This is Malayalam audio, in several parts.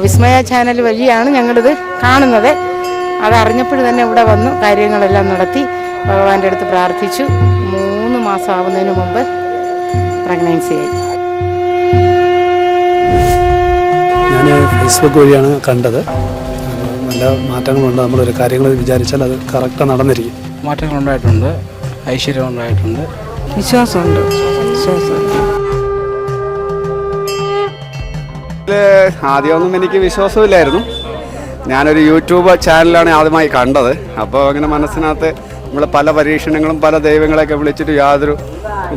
വിസ്മയ ചാനൽ വഴിയാണ് ഞങ്ങളിത് കാണുന്നത്. അതറിഞ്ഞപ്പോൾ തന്നെ ഇവിടെ വന്നു കാര്യങ്ങളെല്ലാം നടത്തി. ഭഗവാന്റെ അടുത്ത് പ്രാർത്ഥിച്ചു. മൂന്ന് മാസം ആവുന്നതിന് മുമ്പ് പ്രഗ്നൻസി ആയി. ഞാൻ ഫേസ്ബുക്ക് വഴിയാണ് കണ്ടത്. നല്ല മാറ്റങ്ങളുണ്ട്. നമ്മളൊരു കാര്യങ്ങൾ വിചാരിച്ചാൽ അത് കറക്റ്റ് നടന്നിരിക്കും. മാറ്റങ്ങളുണ്ടായിട്ടുണ്ട്. ഐശ്വര്യം ഉണ്ടായിട്ടുണ്ട് വിശ്വാസമുണ്ട്. വിശ്വാസമുണ്ട്. ആദ്യമൊന്നും എനിക്ക് വിശ്വാസമില്ലായിരുന്നു. ഞാനൊരു യൂട്യൂബ് ചാനലാണ് ആദ്യമായി കണ്ടത്. അപ്പോൾ അങ്ങനെ മനസ്സിനകത്ത് നമ്മൾ പല പരീക്ഷണങ്ങളും പല ദൈവങ്ങളെയൊക്കെ വിളിച്ചിട്ട് യാതൊരു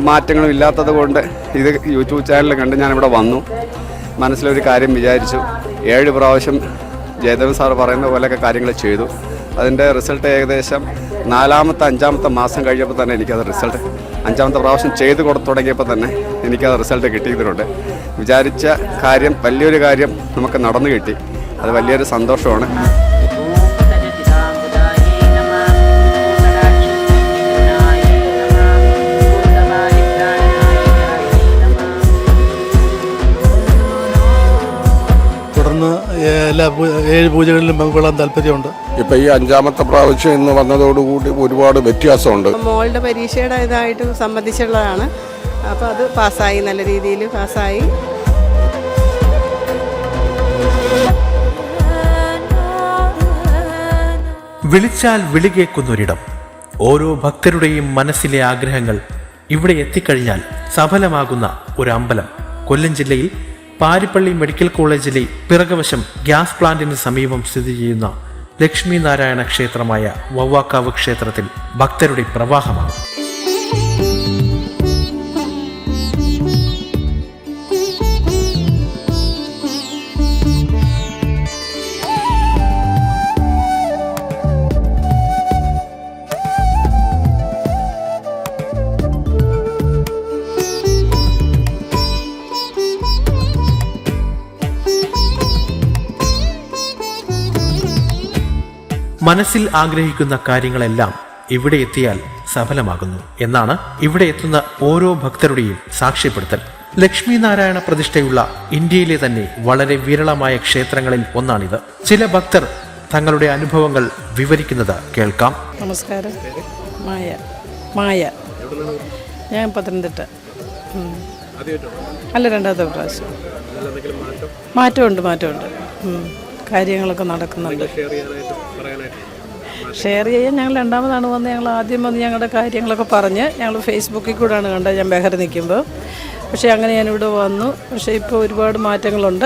മാറ്റങ്ങളും ഇല്ലാത്തത് കൊണ്ട് ഇത് യൂട്യൂബ് ചാനൽ കണ്ട് ഞാനിവിടെ വന്നു. മനസ്സിലൊരു കാര്യം വിചാരിച്ചു. ഏഴ് പ്രാവശ്യം ജയദേവൻ സാർ പറയുന്ന പോലെയൊക്കെ കാര്യങ്ങൾ ചെയ്തു. അതിന്റെ റിസൾട്ട് ഏകദേശം നാലാമത്തെ അഞ്ചാമത്തെ മാസം കഴിഞ്ഞപ്പോൾ തന്നെ എനിക്കത് റിസൾട്ട് അഞ്ചാമത്തെ പ്രാവശ്യം ചെയ്ത് കൊടുത്തു തുടങ്ങിയപ്പോൾ തന്നെ എനിക്കത് റിസൾട്ട് കിട്ടിയതിലുണ്ട് വിചാരിച്ച കാര്യം വലിയൊരു കാര്യം നമുക്ക് നടന്നു കിട്ടി. അത് വലിയൊരു സന്തോഷമാണ്. തുടർന്ന് എല്ലാ ഏഴ് പൂജകളിലും പങ്കുകൊള്ളാൻ താല്പര്യമുണ്ട്. ഇപ്പം ഈ അഞ്ചാമത്തെ പ്രാവശ്യം ഇന്ന് വന്നതോടുകൂടി ഒരുപാട് വ്യത്യാസമുണ്ട്. മോളുടെ പരീക്ഷയുടെ ഇതായിട്ട് സംബന്ധിച്ചുള്ളതാണ്. അപ്പോൾ അത് പാസ്സായി നല്ല രീതിയിൽ പാസ്സായി. വിളിച്ചാൽ വിളികേക്കുന്നൊരിടം ഓരോ ഭക്തരുടെയും മനസ്സിലെ ആഗ്രഹങ്ങൾ ഇവിടെ എത്തിക്കഴിഞ്ഞാൽ സഫലമാകുന്ന ഒരു അമ്പലം കൊല്ലം ജില്ലയിൽ പാരിപ്പള്ളി മെഡിക്കൽ കോളേജിലെ പിറകവശം ഗ്യാസ് പ്ലാന്റിന് സമീപം സ്ഥിതി ചെയ്യുന്ന ലക്ഷ്മി നാരായണ ക്ഷേത്രമായ വവ്വാക്കാവ് ക്ഷേത്രത്തിൽ ഭക്തരുടെ പ്രവാഹമാണ്. മനസ്സിൽ ആഗ്രഹിക്കുന്ന കാര്യങ്ങളെല്ലാം ഇവിടെ എത്തിയാൽ സഫലമാകുന്നു എന്നാണ് ഇവിടെ എത്തുന്ന ഓരോ ഭക്തരുടെയും സാക്ഷ്യപ്പെടുത്തൽ. ലക്ഷ്മി നാരായണ പ്രതിഷ്ഠയുള്ള ഇന്ത്യയിലെ തന്നെ വളരെ വിരളമായ ക്ഷേത്രങ്ങളിൽ ഒന്നാണിത്. ചില ഭക്തർ തങ്ങളുടെ അനുഭവങ്ങൾ വിവരിക്കുന്നത് കേൾക്കാം. നമസ്കാരം. മായ മായ. ഞാൻ പത്തനംതിട്ട. അല്ല രണ്ടാമത്തെ പ്രാവശ്യം. മാറ്റമുണ്ട് മാറ്റമുണ്ട്. കാര്യങ്ങളൊക്കെ നടക്കുന്നുണ്ട്. ഷെയർ ചെയ്യാൻ ഞങ്ങൾ രണ്ടാമതാണ് വന്ന് ഞങ്ങൾ ആദ്യം വന്ന് ഞങ്ങളുടെ കാര്യങ്ങളൊക്കെ പറഞ്ഞ് ഞങ്ങൾ ഫേസ്ബുക്കിൽ കൂടെയാണ് കണ്ടത് ഞാൻ ബഹർ നിൽക്കുമ്പോൾ പക്ഷേ അങ്ങനെ ഞാനിവിടെ വന്നു. പക്ഷേ ഇപ്പോൾ ഒരുപാട് മാറ്റങ്ങളുണ്ട്.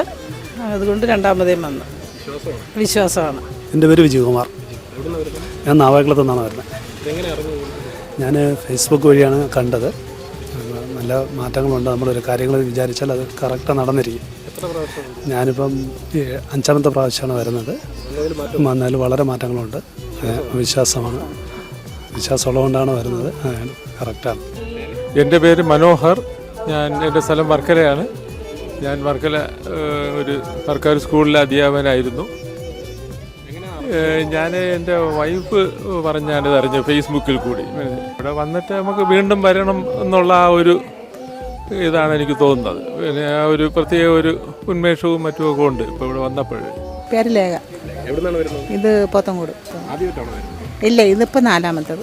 അതുകൊണ്ട് രണ്ടാമതേയും വന്നു. വിശ്വാസമാണ്. എന്റെ പേര് വിജയകുമാർ. ഞാൻ നാവാകുളത്തു നിന്നാണ് വരുന്നത്. ഞാൻ ഫേസ്ബുക്ക് വഴിയാണ് കണ്ടത്. നല്ല മാറ്റങ്ങളുണ്ട്. നമ്മളൊരു കാര്യങ്ങൾ വിചാരിച്ചാൽ അത് കറക്റ്റ് നടന്നിരിക്കും. ഞാനിപ്പം അഞ്ചാമത്തെ പ്രാവശ്യമാണ് വരുന്നത്. വന്നാൽ വളരെ മാറ്റങ്ങളുണ്ട്. വിശ്വാസമാണ്. വിശ്വാസമുള്ളതുകൊണ്ടാണ് വരുന്നത്. കറക്റ്റാണ്. എന്റെ പേര് മനോഹർ. ഞാൻ എന്റെ സ്ഥലം വർക്കലയാണ്. ഞാൻ വർക്കല ഒരു സർക്കാർ സ്കൂളിലെ അധ്യാപകനായിരുന്നു. ഞാൻ എന്റെ വൈഫ് പറഞ്ഞാണ് അറിഞ്ഞു ഫേസ്ബുക്കിൽ കൂടി. ഇവിടെ വന്നിട്ട് നമുക്ക് വീണ്ടും വരണം എന്നുള്ള ആ ഒരു ഇതാണ് എനിക്ക് തോന്നുന്നത്. പിന്നെ ആ ഒരു പ്രത്യേക ഒരു ഉന്മേഷവും മറ്റുമൊക്കെ ഉണ്ട് ഇപ്പോൾ ഇവിടെ വന്നപ്പോഴേ. പേര് ലേഖ ഇത് പോത്തങ്കോട്. ഇല്ല ഇതിപ്പോൾ നാലാമത്തത്.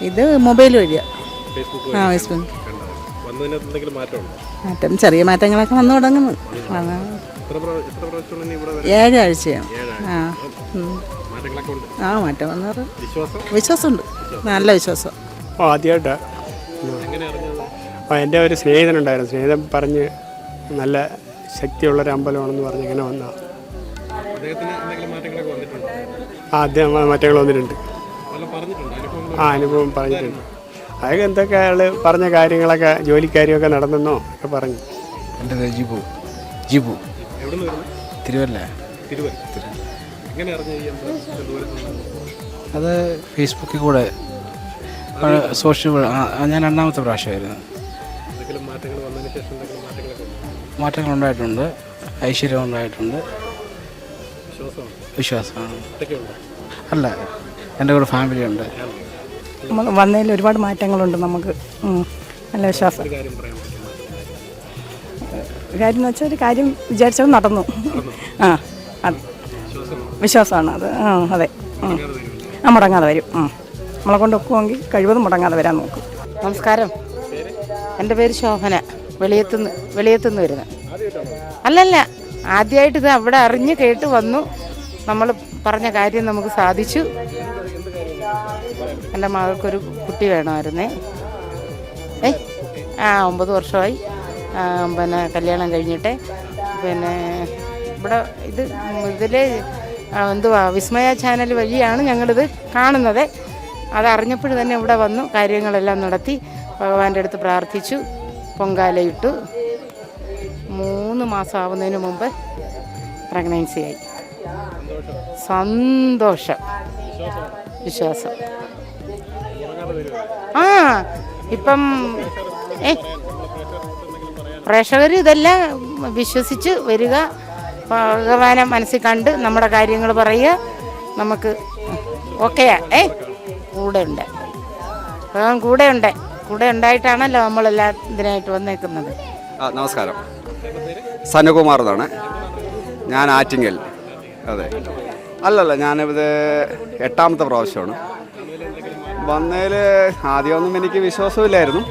ഇത് മൊബൈൽ വഴിയാ. ആ ഫേസ്ബുക്ക് മാറ്റം ചെറിയ മാറ്റങ്ങളൊക്കെ വന്നു തുടങ്ങുന്നു. ഏഴാഴ്ചയാണ്. ആ. മാറ്റം വന്നു വിശ്വാസമുണ്ട്. നല്ല വിശ്വാസം. ആദ്യമായിട്ടാണ് ആ എന്റെ ഒരു സ്നേഹിതനുണ്ടായിരുന്നു. സ്നേഹിതൻ പറഞ്ഞ് നല്ല ശക്തിയുള്ളൊരു അമ്പലമാണെന്ന് പറഞ്ഞ് ഇങ്ങനെ വന്ന. ആ അദ്ദേഹം മാറ്റങ്ങൾ വന്നിട്ടുണ്ട്. ആ അനുഭവം പറഞ്ഞിട്ടുണ്ട്. അതൊക്കെ എന്തൊക്കെ അയാൾ പറഞ്ഞ കാര്യങ്ങളൊക്കെ ജോലിക്കാര്യമൊക്കെ നടന്നെന്നോ ഒക്കെ പറഞ്ഞു. എന്റെ പേര് ജിബു. ജിബു. തിരുവല്ല. അത് ഫേസ്ബുക്കിൽ കൂടെ സോഷ്യൽ ഞാൻ രണ്ടാമത്തെ പ്രാവശ്യമായിരുന്നു. മാറ്റങ്ങൾ ഉണ്ടായിട്ടുണ്ട് ഐശ്വര്യം ഉണ്ടായിട്ടുണ്ട് വിശ്വാസമാണ്. അല്ല എന്റെ കൂടെ ഫാമിലി ഉണ്ട്. നമ്മൾ വന്നതിൽ ഒരുപാട് മാറ്റങ്ങളുണ്ട് നമുക്ക്. നല്ല വിശ്വാസം. കാര്യം എന്ന് വെച്ചാൽ ഒരു കാര്യം വിചാരിച്ചത് നടന്നു. ആ അത് വിശ്വാസമാണ് അത്. ആ അതെ. മുടങ്ങാതെ വരും. നമ്മളെ കൊണ്ട് ഒക്കുമെങ്കിൽ കഴിവതും മുടങ്ങാതെ വരാൻ നോക്കും. നമസ്കാരം. എന്റെ പേര് ശോഭന. വെളിയത്തുനിന്ന് വെളിയത്തുനിന്ന് വരുന്നത് അല്ലല്ല ആദ്യമായിട്ട് ഇത് അവിടെ അറിഞ്ഞ് കേട്ട് വന്നു. നമ്മൾ പറഞ്ഞ കാര്യം നമുക്ക് സാധിച്ചു. എന്റെ മകൾക്കൊരു കുട്ടി വേണമായിരുന്നേ. ഏ ആ ഒമ്പത് വർഷമായി. പിന്നെ കല്യാണം കഴിഞ്ഞിട്ട്. പിന്നെ ഇവിടെ ഇത് ഇതിൽ എന്തുവാ വിസ്മയ ചാനൽ വഴിയാണ് ഞങ്ങളിത് കാണുന്നത്. അതറിഞ്ഞപ്പോൾ തന്നെ ഇവിടെ വന്നു കാര്യങ്ങളെല്ലാം നടത്തി. ഭഗവാന്റെ അടുത്ത് പ്രാർത്ഥിച്ചു പൊങ്കാലയിട്ടു. മൂന്ന് മാസം ആവുന്നതിന് മുമ്പ് പ്രഗ്നൻസി ആയി. സന്തോഷം. വിശ്വാസം. ആ ഇപ്പം ഏ പ്രേക്ഷകർ ഇതെല്ലാം വിശ്വസിച്ച് വരിക. ഭഗവാനെ മനസ്സിൽ കണ്ട് നമ്മുടെ കാര്യങ്ങൾ പറയുക. നമുക്ക് ഓക്കെയാ ഏ? കൂടെ ഉണ്ട് ഭഗവാൻ കൂടെ ഉണ്ട് കൂടെ ഉണ്ടായിട്ടാണല്ലോ നമ്മളെല്ലാം ഇതിനായിട്ട് വന്നേക്കുന്നത്. ആ നമസ്കാരം. സനകുമാർ എന്നാണ് ഞാൻ ആറ്റിങ്ങൽ. അതെ. അല്ലല്ല ഞാനിത് എട്ടാമത്തെ പ്രാവശ്യമാണ്. വന്നതിൽ ആദ്യമൊന്നും എനിക്ക് വിശ്വാസമില്ലായിരുന്നു.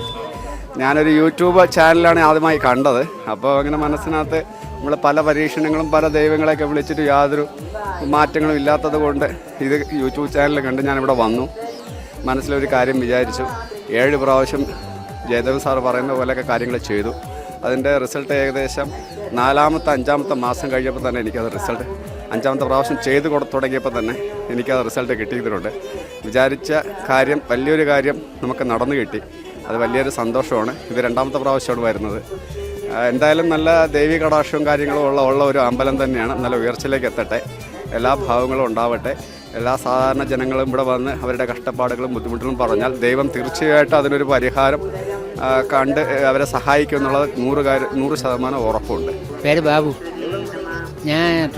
ഞാനൊരു യൂട്യൂബ് ചാനലാണ് ആദ്യമായി കണ്ടത്. അപ്പോൾ അങ്ങനെ മനസ്സിനകത്ത് നമ്മൾ പല പരീക്ഷണങ്ങളും പല ദൈവങ്ങളെയൊക്കെ വിളിച്ചിട്ട് യാതൊരു മാറ്റങ്ങളും ഇല്ലാത്തത് കൊണ്ട് ഇത് യൂട്യൂബ് ചാനൽ കണ്ട് ഞാനിവിടെ വന്നു. മനസ്സിലൊരു കാര്യം വിചാരിച്ചു. ഏഴ് പ്രാവശ്യം ജയദേവൻ സാർ പറയുന്ന പോലെയൊക്കെ കാര്യങ്ങൾ ചെയ്തു. അതിന്റെ റിസൾട്ട് ഏകദേശം നാലാമത്തെ അഞ്ചാമത്തെ മാസം കഴിഞ്ഞപ്പോൾ തന്നെ എനിക്കത് റിസൾട്ട് അഞ്ചാമത്തെ പ്രാവശ്യം ചെയ്ത് കൊടു തുടങ്ങിയപ്പോൾ തന്നെ എനിക്കത് റിസൾട്ട് കിട്ടിയതിലുണ്ട് വിചാരിച്ച കാര്യം വലിയൊരു കാര്യം നമുക്ക് നടന്നു കിട്ടി. അത് വലിയൊരു സന്തോഷമാണ്. ഇത് രണ്ടാമത്തെ പ്രാവശ്യമാണ് വരുന്നത്. എന്തായാലും നല്ല ദേവി കടാക്ഷവും കാര്യങ്ങളും ഉള്ള ഉള്ള ഒരു അമ്പലം തന്നെയാണ്. നല്ല ഉയർച്ചയിലേക്ക് എത്തട്ടെ. എല്ലാ ഭാവങ്ങളും ഉണ്ടാവട്ടെ. എല്ലാ സാധാരണ ജനങ്ങളും ഇവിടെ വന്ന് അവരുടെ കഷ്ടപ്പാടുകളും ബുദ്ധിമുട്ടുകളും പറഞ്ഞാൽ ദൈവം തീർച്ചയായിട്ടും അതിനൊരു പരിഹാരം കണ്ട് അവരെ സഹായിക്കും എന്നുള്ളത് നൂറ് കാര്യം നൂറ് ശതമാനം ഉറപ്പുണ്ട്. പേര് ബാബു. ഞാൻ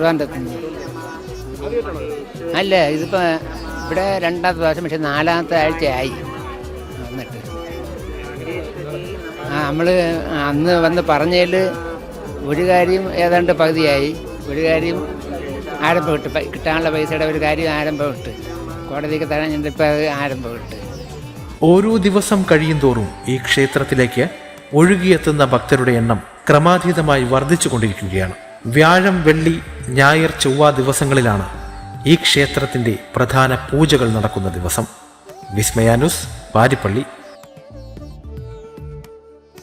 അല്ല ഇതിപ്പോൾ ഇവിടെ രണ്ടാമത്തെ പ്രാവശ്യം പക്ഷെ നാലാമത്തെ ആഴ്ചയായി. വന്നിട്ട്. ആ നമ്മൾ അന്ന് വന്ന് പറഞ്ഞതിൽ ഒരു കാര്യം ഏതാണ്ട് പകുതിയായി. ഒരു കാര്യം ആരംഭം ഇട്ട് കിട്ടാനുള്ള പൈസയുടെ ഒരു കാര്യം ആരംഭം ഇട്ട് കോടതിക്ക് തരാൻ ഇപ്പോൾ ആരംഭം ഇട്ട് ഓരോ ദിവസം കഴിയും തോറും ഈ ക്ഷേത്രത്തിലേക്ക് ഒഴുകിയെത്തുന്ന ഭക്തരുടെ എണ്ണം ക്രമാതീതമായി വർദ്ധിച്ചുകൊണ്ടിരിക്കുകയാണ് വ്യാഴം വെള്ളി ഞായർ ചൊവ്വ ദിവസങ്ങളിലാണ് ഈ ക്ഷേത്രത്തിന്റെ പ്രധാന പൂജകൾ നടക്കുന്ന ദിവസം. വിസ്മയാനുസ് പാരിപ്പള്ളി